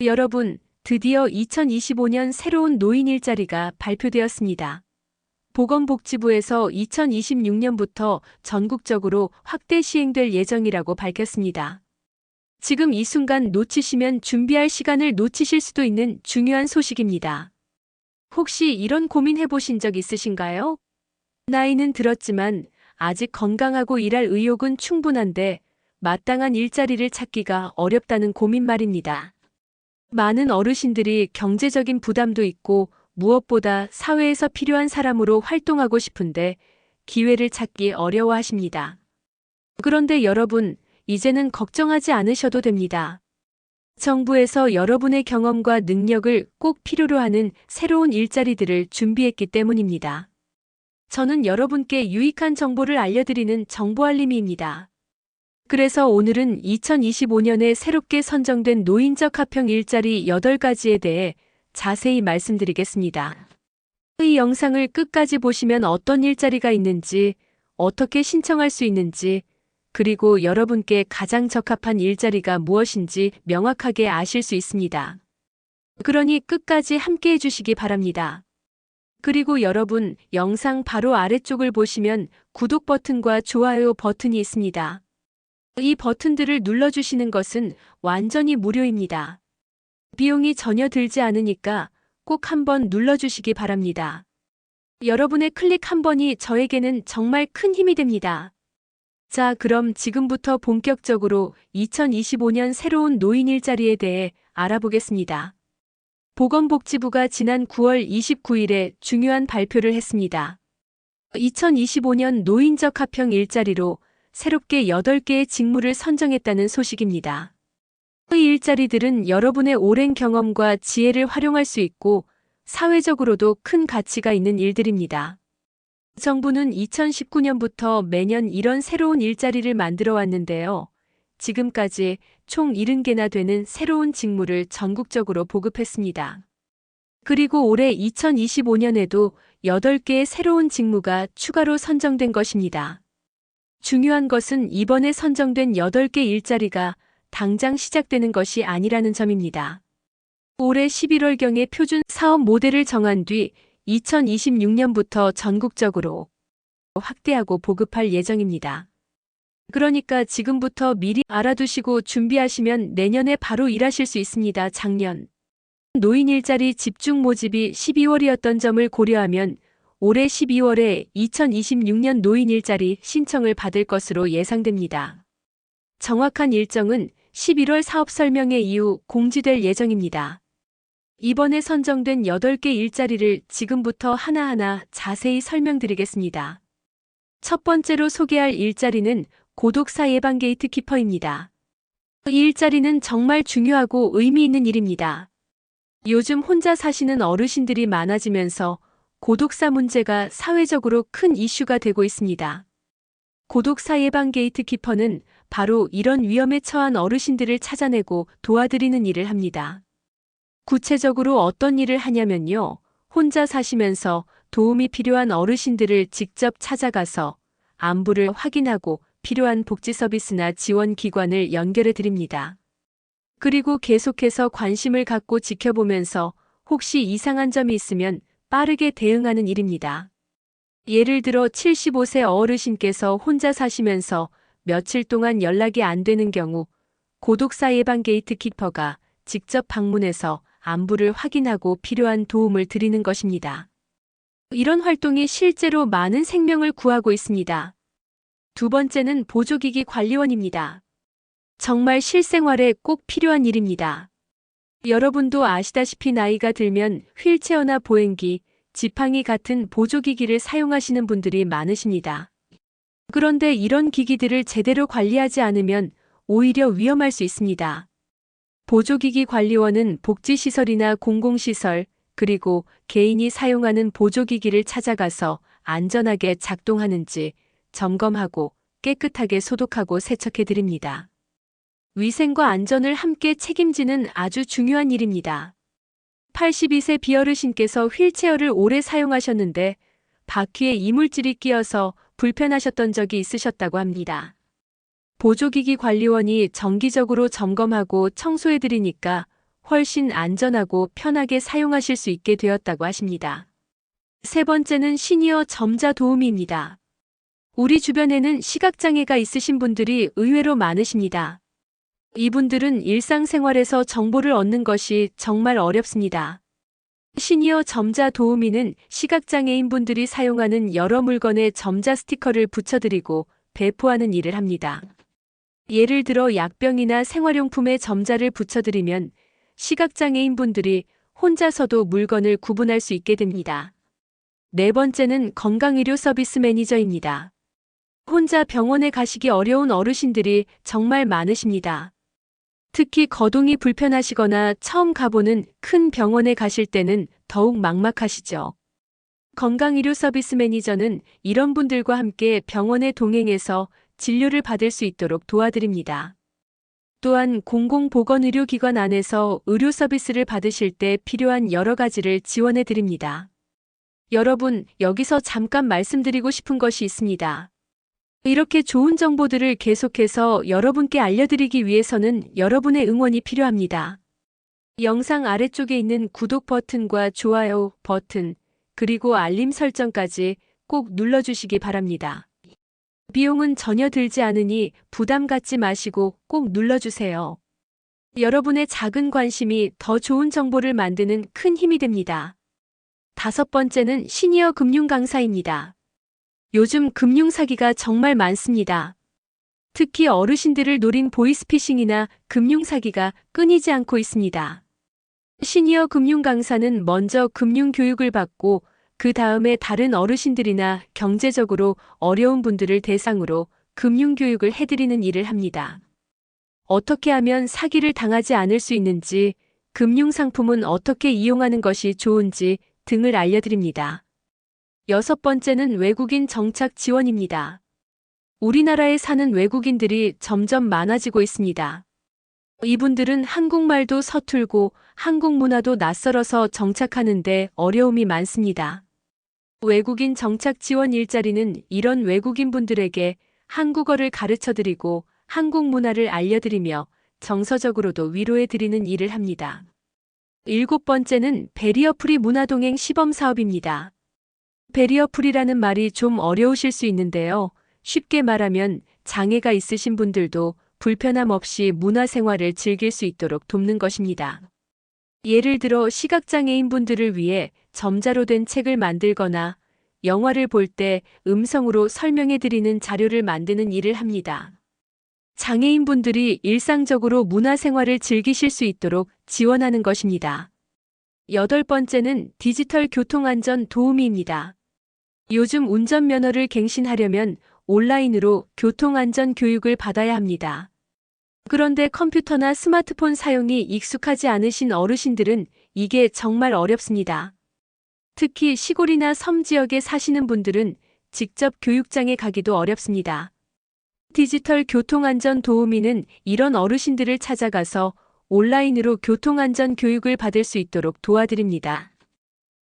여러분, 드디어 2025년 새로운 노인 일자리가 발표되었습니다. 보건복지부에서 2026년부터 전국적으로 확대 시행될 예정이라고 밝혔습니다. 지금 이 순간 놓치시면 준비할 시간을 놓치실 수도 있는 중요한 소식입니다. 혹시 이런 고민 해보신 적 있으신가요? 나이는 들었지만 아직 건강하고 일할 의욕은 충분한데 마땅한 일자리를 찾기가 어렵다는 고민 말입니다. 많은 어르신들이 경제적인 부담도 있고 무엇보다 사회에서 필요한 사람으로 활동하고 싶은데 기회를 찾기 어려워하십니다. 그런데 여러분, 이제는 걱정하지 않으셔도 됩니다. 정부에서 여러분의 경험과 능력을 꼭 필요로 하는 새로운 일자리들을 준비했기 때문입니다. 저는 여러분께 유익한 정보를 알려드리는 정보알림이입니다. 그래서 오늘은 2025년에 새롭게 선정된 노인적 합평 일자리 8가지에 대해 자세히 말씀드리겠습니다. 이 영상을 끝까지 보시면 어떤 일자리가 있는지, 어떻게 신청할 수 있는지, 그리고 여러분께 가장 적합한 일자리가 무엇인지 명확하게 아실 수 있습니다. 그러니 끝까지 함께 해주시기 바랍니다. 그리고 여러분, 영상 바로 아래쪽을 보시면 구독 버튼과 좋아요 버튼이 있습니다. 이 버튼들을 눌러주시는 것은 완전히 무료입니다. 비용이 전혀 들지 않으니까 꼭 한번 눌러주시기 바랍니다. 여러분의 클릭 한 번이 저에게는 정말 큰 힘이 됩니다. 자, 그럼 지금부터 본격적으로 2025년 새로운 노인 일자리에 대해 알아보겠습니다. 보건복지부가 지난 9월 29일에 중요한 발표를 했습니다. 2025년 노인적 합평 일자리로 새롭게 8개의 직무를 선정했다는 소식입니다. 이 일자리들은 여러분의 오랜 경험과 지혜를 활용할 수 있고 사회적으로도 큰 가치가 있는 일들입니다. 정부는 2019년부터 매년 이런 새로운 일자리를 만들어 왔는데요. 지금까지 총 70개나 되는 새로운 직무를 전국적으로 보급했습니다. 그리고 올해 2025년에도 8개의 새로운 직무가 추가로 선정된 것입니다. 중요한 것은 이번에 선정된 8개 일자리가 당장 시작되는 것이 아니라는 점입니다. 올해 11월경에 표준 사업 모델을 정한 뒤 2026년부터 전국적으로 확대하고 보급할 예정입니다. 그러니까 지금부터 미리 알아두시고 준비하시면 내년에 바로 일하실 수 있습니다. 작년 노인 일자리 집중 모집이 12월이었던 점을 고려하면 올해 12월에 2026년 노인 일자리 신청을 받을 것으로 예상됩니다. 정확한 일정은 11월 사업 설명회 이후 공지될 예정입니다. 이번에 선정된 8개 일자리를 지금부터 하나하나 자세히 설명드리겠습니다. 첫 번째로 소개할 일자리는 고독사 예방 게이트 키퍼입니다. 이 일자리는 정말 중요하고 의미 있는 일입니다. 요즘 혼자 사시는 어르신들이 많아지면서 고독사 문제가 사회적으로 큰 이슈가 되고 있습니다. 고독사 예방 게이트 키퍼는 바로 이런 위험에 처한 어르신들을 찾아내고 도와드리는 일을 합니다. 구체적으로 어떤 일을 하냐면요. 혼자 사시면서 도움이 필요한 어르신들을 직접 찾아가서 안부를 확인하고 필요한 복지 서비스나 지원 기관을 연결해 드립니다. 그리고 계속해서 관심을 갖고 지켜보면서 혹시 이상한 점이 있으면 빠르게 대응하는 일입니다. 예를 들어 75세 어르신께서 혼자 사시면서 며칠 동안 연락이 안 되는 경우 고독사 예방 게이트 키퍼가 직접 방문해서 안부를 확인하고 필요한 도움을 드리는 것입니다. 이런 활동이 실제로 많은 생명을 구하고 있습니다. 두 번째는 보조기기 관리원입니다. 정말 실생활에 꼭 필요한 일입니다. 여러분도 아시다시피 나이가 들면 휠체어나 보행기, 지팡이 같은 보조기기를 사용하시는 분들이 많으십니다. 그런데 이런 기기들을 제대로 관리하지 않으면 오히려 위험할 수 있습니다. 보조기기 관리원은 복지시설이나 공공시설, 그리고 개인이 사용하는 보조기기를 찾아가서 안전하게 작동하는지 점검하고 깨끗하게 소독하고 세척해 드립니다. 위생과 안전을 함께 책임지는 아주 중요한 일입니다. 82세 비어르신께서 휠체어를 오래 사용하셨는데 바퀴에 이물질이 끼어서 불편하셨던 적이 있으셨다고 합니다. 보조기기 관리원이 정기적으로 점검하고 청소해드리니까 훨씬 안전하고 편하게 사용하실 수 있게 되었다고 하십니다. 세 번째는 시니어 점자 도우미입니다. 우리 주변에는 시각장애가 있으신 분들이 의외로 많으십니다. 이분들은 일상생활에서 정보를 얻는 것이 정말 어렵습니다. 시니어 점자 도우미는 시각장애인 분들이 사용하는 여러 물건에 점자 스티커를 붙여드리고 배포하는 일을 합니다. 예를 들어 약병이나 생활용품에 점자를 붙여드리면 시각장애인 분들이 혼자서도 물건을 구분할 수 있게 됩니다. 네 번째는 건강의료 서비스 매니저입니다. 혼자 병원에 가시기 어려운 어르신들이 정말 많으십니다. 특히 거동이 불편하시거나 처음 가보는 큰 병원에 가실 때는 더욱 막막하시죠. 건강의료 서비스 매니저는 이런 분들과 함께 병원에 동행해서 진료를 받을 수 있도록 도와드립니다. 또한 공공보건의료기관 안에서 의료 서비스를 받으실 때 필요한 여러 가지를 지원해 드립니다. 여러분, 여기서 잠깐 말씀드리고 싶은 것이 있습니다. 이렇게 좋은 정보들을 계속해서 여러분께 알려드리기 위해서는 여러분의 응원이 필요합니다. 영상 아래쪽에 있는 구독 버튼과 좋아요 버튼, 그리고 알림 설정까지 꼭 눌러주시기 바랍니다. 비용은 전혀 들지 않으니 부담 갖지 마시고 꼭 눌러주세요. 여러분의 작은 관심이 더 좋은 정보를 만드는 큰 힘이 됩니다. 다섯 번째는 시니어 금융 강사입니다. 요즘 금융 사기가 정말 많습니다. 특히 어르신들을 노린 보이스피싱이나 금융 사기가 끊이지 않고 있습니다. 시니어 금융 강사는 먼저 금융 교육을 받고 그 다음에 다른 어르신들이나 경제적으로 어려운 분들을 대상으로 금융 교육을 해드리는 일을 합니다. 어떻게 하면 사기를 당하지 않을 수 있는지, 금융 상품은 어떻게 이용하는 것이 좋은지 등을 알려드립니다. 여섯 번째는 외국인 정착 지원입니다. 우리나라에 사는 외국인들이 점점 많아지고 있습니다. 이분들은 한국말도 서툴고 한국 문화도 낯설어서 정착하는데 어려움이 많습니다. 외국인 정착 지원 일자리는 이런 외국인 분들에게 한국어를 가르쳐 드리고 한국 문화를 알려드리며 정서적으로도 위로해 드리는 일을 합니다. 일곱 번째는 베리어프리 문화동행 시범 사업입니다. 베리어프리라는 말이 좀 어려우실 수 있는데요. 쉽게 말하면 장애가 있으신 분들도 불편함 없이 문화생활을 즐길 수 있도록 돕는 것입니다. 예를 들어 시각장애인 분들을 위해 점자로 된 책을 만들거나 영화를 볼 때 음성으로 설명해 드리는 자료를 만드는 일을 합니다. 장애인 분들이 일상적으로 문화생활을 즐기실 수 있도록 지원하는 것입니다. 여덟 번째는 디지털 교통안전 도우미입니다. 요즘 운전면허를 갱신하려면 온라인으로 교통안전 교육을 받아야 합니다. 그런데 컴퓨터나 스마트폰 사용이 익숙하지 않으신 어르신들은 이게 정말 어렵습니다. 특히 시골이나 섬 지역에 사시는 분들은 직접 교육장에 가기도 어렵습니다. 디지털 교통안전 도우미는 이런 어르신들을 찾아가서 온라인으로 교통안전 교육을 받을 수 있도록 도와드립니다.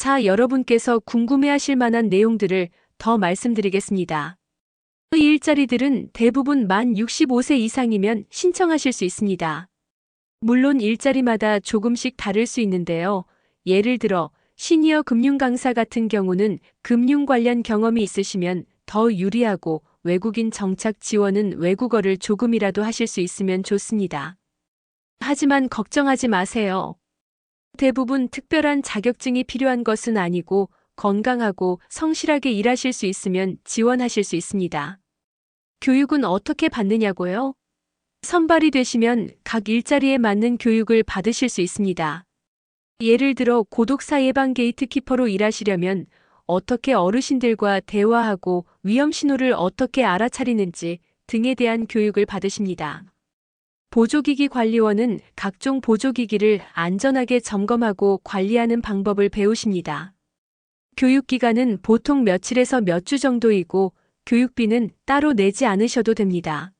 자, 여러분께서 궁금해하실 만한 내용들을 더 말씀드리겠습니다. 이 일자리들은 대부분 만 65세 이상이면 신청하실 수 있습니다. 물론 일자리마다 조금씩 다를 수 있는데요. 예를 들어 시니어 금융 강사 같은 경우는 금융 관련 경험이 있으시면 더 유리하고 외국인 정착 지원은 외국어를 조금이라도 하실 수 있으면 좋습니다. 하지만 걱정하지 마세요. 대부분 특별한 자격증이 필요한 것은 아니고 건강하고 성실하게 일하실 수 있으면 지원하실 수 있습니다. 교육은 어떻게 받느냐고요? 선발이 되시면 각 일자리에 맞는 교육을 받으실 수 있습니다. 예를 들어 고독사 예방 게이트키퍼로 일하시려면 어떻게 어르신들과 대화하고 위험 신호를 어떻게 알아차리는지 등에 대한 교육을 받으십니다. 보조기기 관리원은 각종 보조기기를 안전하게 점검하고 관리하는 방법을 배우십니다. 교육기간은 보통 며칠에서 몇 주 정도이고 교육비는 따로 내지 않으셔도 됩니다.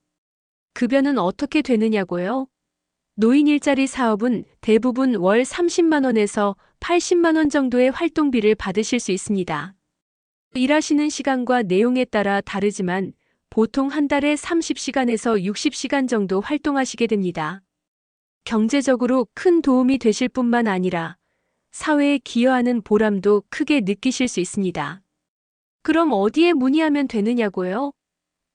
급여는 어떻게 되느냐고요? 노인 일자리 사업은 대부분 월 30만원에서 80만원 정도의 활동비를 받으실 수 있습니다. 일하시는 시간과 내용에 따라 다르지만 보통 한 달에 30시간에서 60시간 정도 활동하시게 됩니다. 경제적으로 큰 도움이 되실 뿐만 아니라 사회에 기여하는 보람도 크게 느끼실 수 있습니다. 그럼 어디에 문의하면 되느냐고요?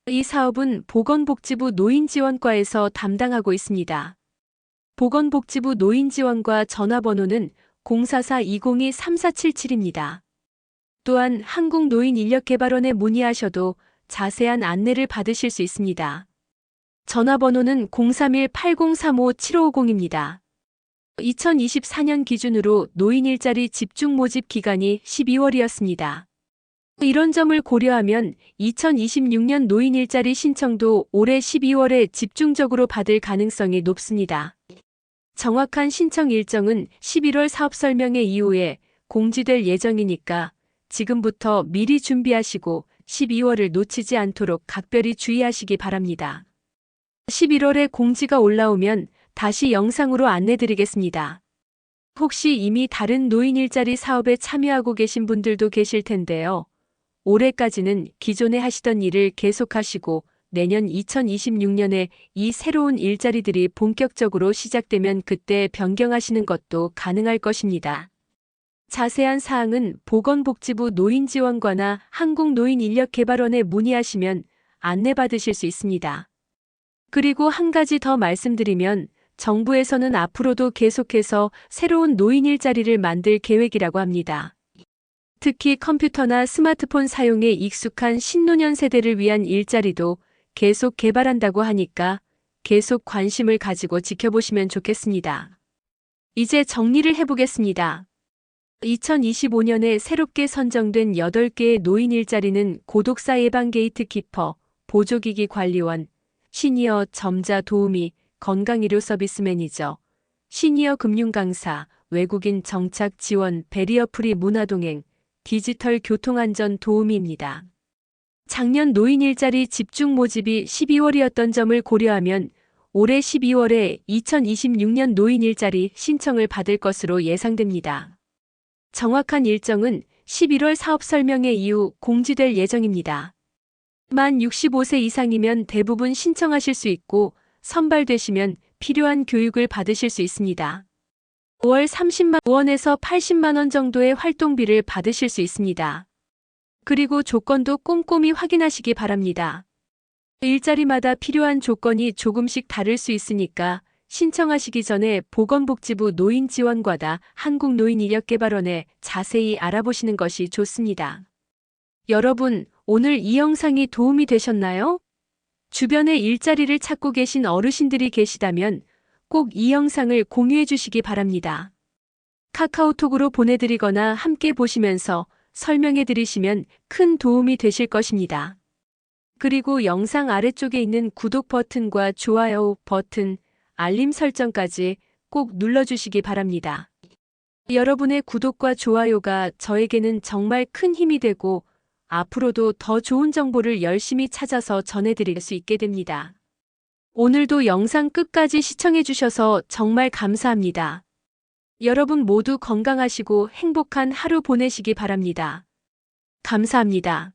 이 사업은 보건복지부 노인지원과에서 담당하고 있습니다. 보건복지부 노인지원과 전화번호는 044-202-3477입니다. 또한 한국노인인력개발원에 문의하셔도 자세한 안내를 받으실 수 있습니다. 전화번호는 031-8035-7550입니다. 2024년 기준으로 노인 일자리 집중 모집 기간이 12월이었습니다. 이런 점을 고려하면 2026년 노인 일자리 신청도 올해 12월에 집중적으로 받을 가능성이 높습니다. 정확한 신청 일정은 11월 사업 설명회 이후에 공지될 예정이니까 지금부터 미리 준비하시고 12월을 놓치지 않도록 각별히 주의하시기 바랍니다. 11월에 공지가 올라오면 다시 영상으로 안내드리겠습니다. 혹시 이미 다른 노인 일자리 사업에 참여하고 계신 분들도 계실 텐데요. 올해까지는 기존에 하시던 일을 계속하시고 내년 2026년에 이 새로운 일자리들이 본격적으로 시작되면 그때 변경하시는 것도 가능할 것입니다. 자세한 사항은 보건복지부 노인지원과나 한국노인인력개발원에 문의하시면 안내받으실 수 있습니다. 그리고 한 가지 더 말씀드리면 정부에서는 앞으로도 계속해서 새로운 노인 일자리를 만들 계획이라고 합니다. 특히 컴퓨터나 스마트폰 사용에 익숙한 신노년 세대를 위한 일자리도 계속 개발한다고 하니까 계속 관심을 가지고 지켜보시면 좋겠습니다. 이제 정리를 해보겠습니다. 2025년에 새롭게 선정된 8개의 노인 일자리는 고독사 예방 게이트 키퍼, 보조기기 관리원, 시니어 점자 도우미, 건강의료 서비스 매니저, 시니어 금융 강사, 외국인 정착 지원 베리어 프리 문화 동행, 디지털 교통안전 도우미입니다. 작년 노인 일자리 집중 모집이 12월이었던 점을 고려하면 올해 12월에 2026년 노인 일자리 신청을 받을 것으로 예상됩니다. 정확한 일정은 11월 사업 설명회 이후 공지될 예정입니다. 만 65세 이상이면 대부분 신청하실 수 있고 선발되시면 필요한 교육을 받으실 수 있습니다. 5월 30만 원에서 80만 원 정도의 활동비를 받으실 수 있습니다. 그리고 조건도 꼼꼼히 확인하시기 바랍니다. 일자리마다 필요한 조건이 조금씩 다를 수 있으니까 신청하시기 전에 보건복지부 노인지원과다 한국노인인력개발원에 자세히 알아보시는 것이 좋습니다. 여러분, 오늘 이 영상이 도움이 되셨나요? 주변에 일자리를 찾고 계신 어르신들이 계시다면 꼭 이 영상을 공유해 주시기 바랍니다. 카카오톡으로 보내드리거나 함께 보시면서 설명해 드리시면 큰 도움이 되실 것입니다. 그리고 영상 아래쪽에 있는 구독 버튼과 좋아요 버튼, 알림 설정까지 꼭 눌러주시기 바랍니다. 여러분의 구독과 좋아요가 저에게는 정말 큰 힘이 되고 앞으로도 더 좋은 정보를 열심히 찾아서 전해드릴 수 있게 됩니다. 오늘도 영상 끝까지 시청해주셔서 정말 감사합니다. 여러분 모두 건강하시고 행복한 하루 보내시기 바랍니다. 감사합니다.